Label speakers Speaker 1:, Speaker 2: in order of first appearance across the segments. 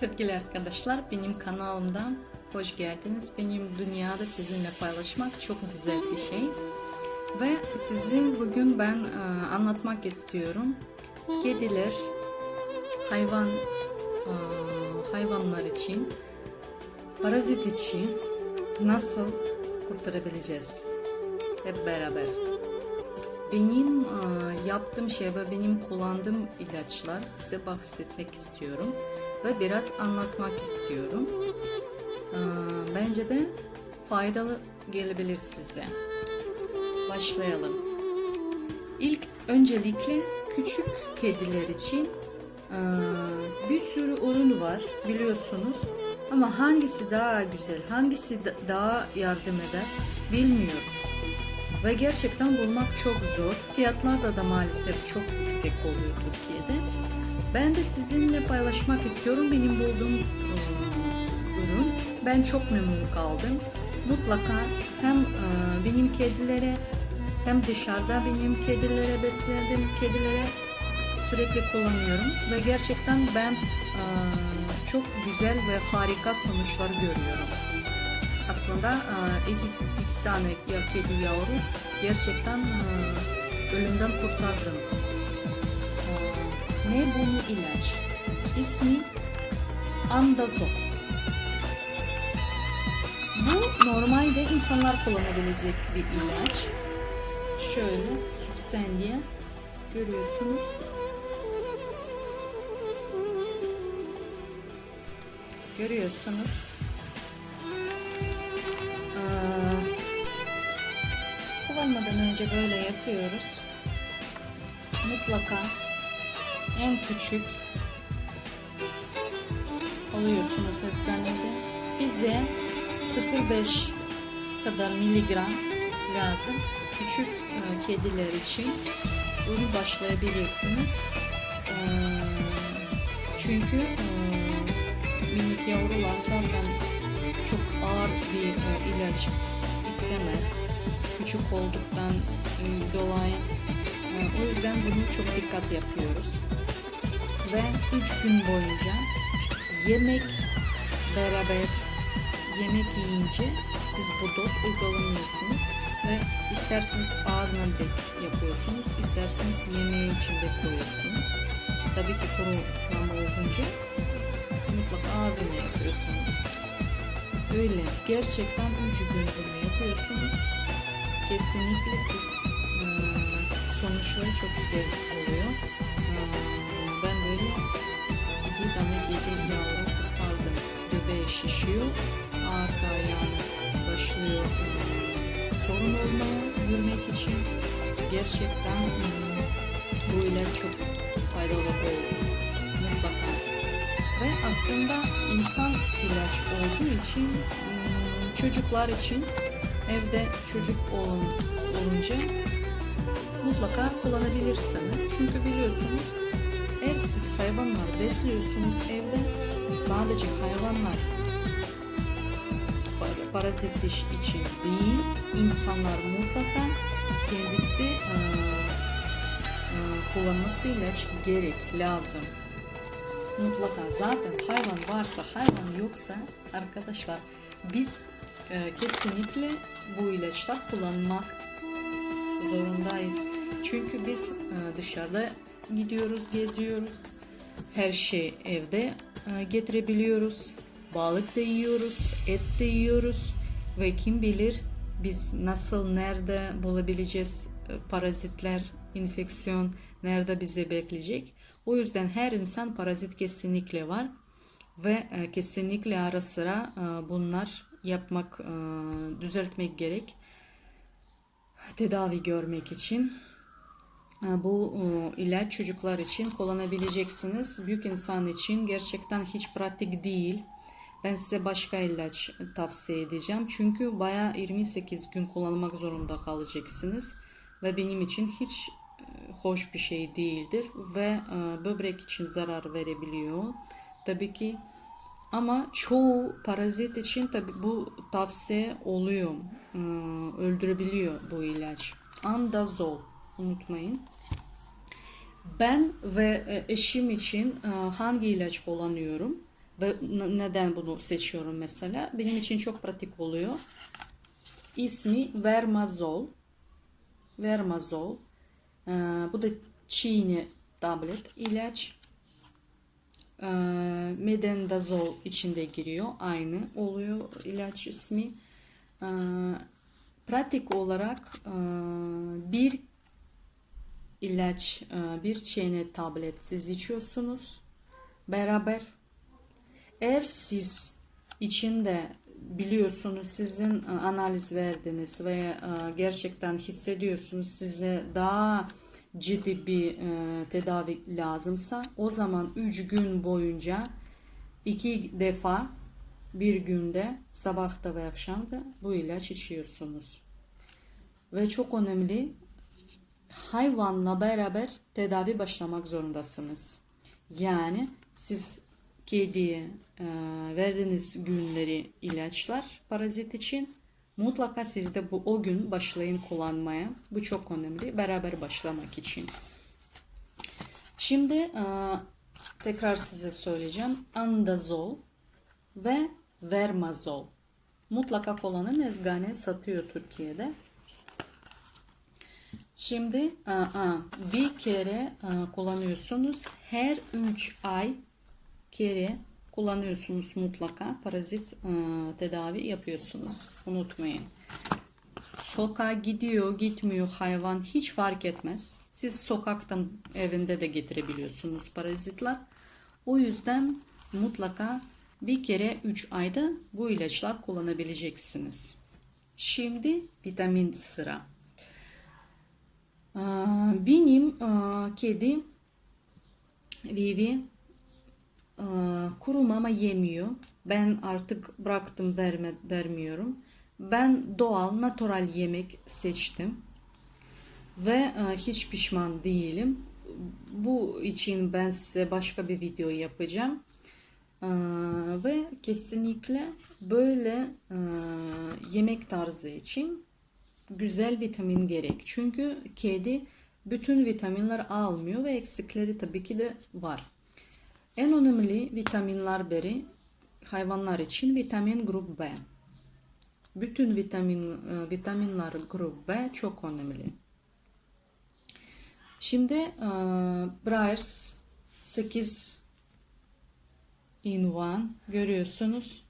Speaker 1: Sevgili arkadaşlar benim kanalımda hoş geldiniz. Benim dünyada sizinle paylaşmak çok güzel bir şey. Ve sizin bugün ben e, anlatmak istiyorum. Kediler, hayvan e, hayvanlar için, parazit için nasıl kurtarabileceğiz? Hep beraber. Benim e, yaptığım şey ve benim kullandığım ilaçlar size bahsetmek istiyorum ve biraz anlatmak istiyorum. E, bence de faydalı gelebilir size. Başlayalım. İlk öncelikle küçük kediler için e, bir sürü ürün var biliyorsunuz. Ama hangisi daha güzel, hangisi da- daha yardım eder bilmiyoruz. Ve gerçekten bulmak çok zor. Fiyatlar da, da maalesef çok yüksek oluyor Türkiye'de. Ben de sizinle paylaşmak istiyorum benim bulduğum ürün. Ben çok memnun kaldım. Mutlaka hem benim kedilere hem dışarıda benim kedilere besledim kedilere sürekli kullanıyorum ve gerçekten ben çok güzel ve harika sonuçlar görüyorum. Aslında iki, iki tane ya kedi yavru gerçekten ölümden kurtardım. Ne bu ilaç? İsmi Andazol. Bu normalde insanlar kullanabilecek bir ilaç. Şöyle Subsendia görüyorsunuz. Görüyorsunuz. Aa, kullanmadan önce böyle yapıyoruz. Mutlaka en küçük alıyorsunuz hastanede. Bize 0.5 kadar miligram lazım. Küçük e, kediler için bunu başlayabilirsiniz. E, çünkü e, minik yavrular zaten çok ağır bir e, ilaç istemez. Küçük olduktan dolayı o yüzden bunu çok dikkat yapıyoruz. Ve 3 gün boyunca yemek beraber yemek yiyince siz bu doz uygulamıyorsunuz ve isterseniz ağzına direkt yapıyorsunuz, isterseniz yemeği içinde koyuyorsunuz. Tabii ki kuru mama olunca mutlaka ağzına yapıyorsunuz. Öyle gerçekten 3 gün bunu yapıyorsunuz. Kesinlikle siz sonuçları çok güzel oluyor. Eee, Ben böyle iki tane kedi yavru kurtardım. Göbeği şişiyor, arka ayağına başlıyor eee, sorun olmaya yürümek için. Gerçekten eee, bu ilaç çok faydalı oldu. Mutlaka. Ve aslında insan ilaç olduğu için çocuklar için evde çocuk olun, olunca mutlaka kullanabilirsiniz. Çünkü biliyorsunuz eğer siz hayvanlar besliyorsunuz evde sadece hayvanlar par- parazit diş için değil insanlar mutlaka kendisi kullanması ilaç gerek lazım mutlaka zaten hayvan varsa hayvan yoksa arkadaşlar biz e, kesinlikle bu ilaçlar kullanmak zorundayız. Çünkü biz e, dışarıda gidiyoruz, geziyoruz. Her şey evde e, getirebiliyoruz. Balık da yiyoruz, et de yiyoruz ve kim bilir biz nasıl nerede bulabileceğiz e, parazitler, infeksiyon nerede bizi bekleyecek. O yüzden her insan parazit kesinlikle var ve kesinlikle ara sıra bunlar yapmak, düzeltmek gerek. Tedavi görmek için. E, Bu e, ilaç çocuklar için kullanabileceksiniz. Büyük insan için gerçekten hiç pratik değil. Ben size başka ilaç tavsiye edeceğim. Çünkü bayağı 28 gün kullanmak zorunda kalacaksınız. Ve benim için hiç e, hoş bir şey değildir. Ve böbrek için zarar verebiliyor. Tabii ki ama çoğu parazit için tabii bu tavsiye oluyor. E, Öldürebiliyor bu ilaç. Andazol unutmayın. Ben ve e, eşim için e, hangi ilaç kullanıyorum? Ve neden bunu seçiyorum mesela? Benim için çok pratik oluyor. İsmi Vermazol. Vermazol. Ee, bu da çiğne tablet ilaç. Ee, Medendazol içinde giriyor. Aynı oluyor ilaç ismi. Ee, pratik olarak e, bir ilaç, e, bir çiğne tablet siz içiyorsunuz beraber. Eğer siz içinde biliyorsunuz sizin e, analiz verdiniz ve gerçekten hissediyorsunuz size daha ciddi bir tedavi lazımsa o zaman 3 gün boyunca iki defa bir günde sabahta ve akşamda bu ilaç içiyorsunuz. Ve çok önemli hayvanla beraber tedavi başlamak zorundasınız. Yani siz kediye e, verdiğiniz günleri ilaçlar parazit için mutlaka siz de bu o gün başlayın kullanmaya. Bu çok önemli. Beraber başlamak için. Şimdi e, tekrar size söyleyeceğim. Andazol ve Vermazol. Mutlaka kullanın. Ezgane satıyor Türkiye'de. Şimdi aa, bir kere aa, kullanıyorsunuz. Her 3 ay kere kullanıyorsunuz mutlaka. Parazit aa, tedavi yapıyorsunuz. Unutmayın. Sokağa gidiyor, gitmiyor hayvan hiç fark etmez. Siz sokaktan evinde de getirebiliyorsunuz parazitler. O yüzden mutlaka bir kere 3 ayda bu ilaçlar kullanabileceksiniz. Şimdi vitamin sıra. Benim kedi Vivi kuru mama yemiyor. Ben artık bıraktım verme, vermiyorum. Ben doğal, natural yemek seçtim. Ve hiç pişman değilim. Bu için ben size başka bir video yapacağım. Aa, ve kesinlikle böyle aa, yemek tarzı için güzel vitamin gerek. Çünkü kedi bütün vitaminler almıyor ve eksikleri tabii ki de var. En önemli vitaminler biri hayvanlar için vitamin grup B. Bütün vitamin e, vitaminler grup B çok önemli. Şimdi e, Breyers 8 in 1 görüyorsunuz.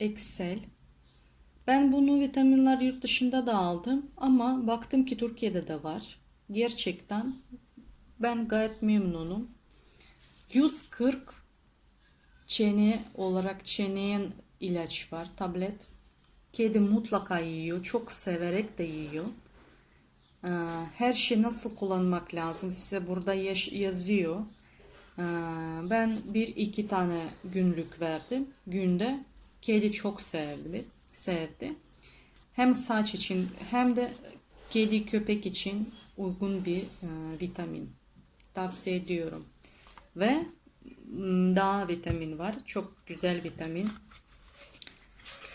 Speaker 1: Excel ben bunu vitaminler yurt dışında da aldım ama baktım ki Türkiye'de de var. Gerçekten ben gayet memnunum. 140 çene olarak çeneyen ilaç var, tablet. Kedi mutlaka yiyor, çok severek de yiyor. Ee, Her şey nasıl kullanmak lazım size burada yazıyor. Ee, Ben bir iki tane günlük verdim günde. Kedi çok sevdi sevdi. Hem saç için hem de kedi köpek için uygun bir e, vitamin. Tavsiye ediyorum. Ve m, daha vitamin var. Çok güzel vitamin.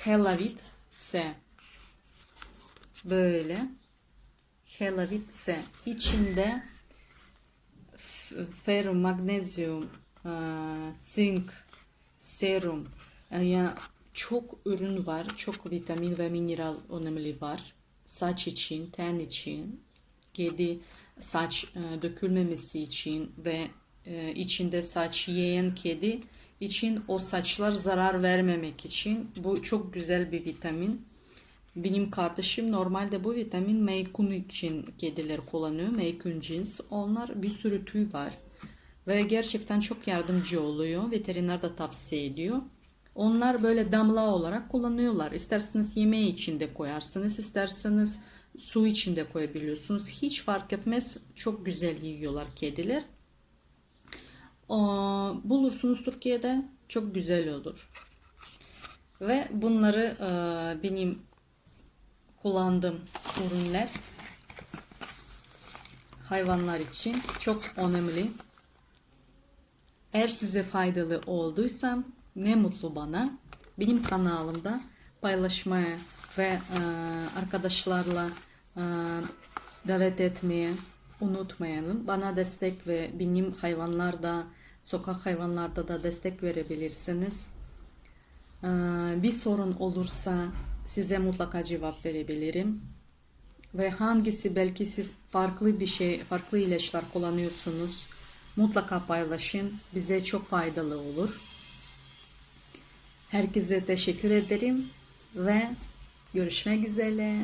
Speaker 1: Helavit C. Böyle. Helavit C. İçinde f- ferro, magnezyum, e, zink, serum, e, ya çok ürün var, çok vitamin ve mineral önemli var. Saç için, ten için, kedi saç e, dökülmemesi için ve içinde saç yiyen kedi için o saçlar zarar vermemek için bu çok güzel bir vitamin. Benim kardeşim normalde bu vitamin meykun için kediler kullanıyor. Meykun cins. Onlar bir sürü tüy var. Ve gerçekten çok yardımcı oluyor. Veteriner de tavsiye ediyor. Onlar böyle damla olarak kullanıyorlar. İsterseniz yemeği içinde koyarsınız, isterseniz su içinde koyabiliyorsunuz. Hiç fark etmez. Çok güzel yiyorlar kediler. Bulursunuz Türkiye'de. Çok güzel olur. Ve bunları benim kullandığım ürünler hayvanlar için çok önemli. Eğer size faydalı olduysam ne mutlu bana. Benim kanalımda paylaşmaya ve e, arkadaşlarla e, davet etmeye unutmayalım. Bana destek ve benim hayvanlarda sokak hayvanlarda da destek verebilirsiniz. Ee, Bir sorun olursa size mutlaka cevap verebilirim. Ve hangisi belki siz farklı bir şey, farklı ilaçlar kullanıyorsunuz. Mutlaka paylaşın. Bize çok faydalı olur. Herkese teşekkür ederim ve görüşmek üzere.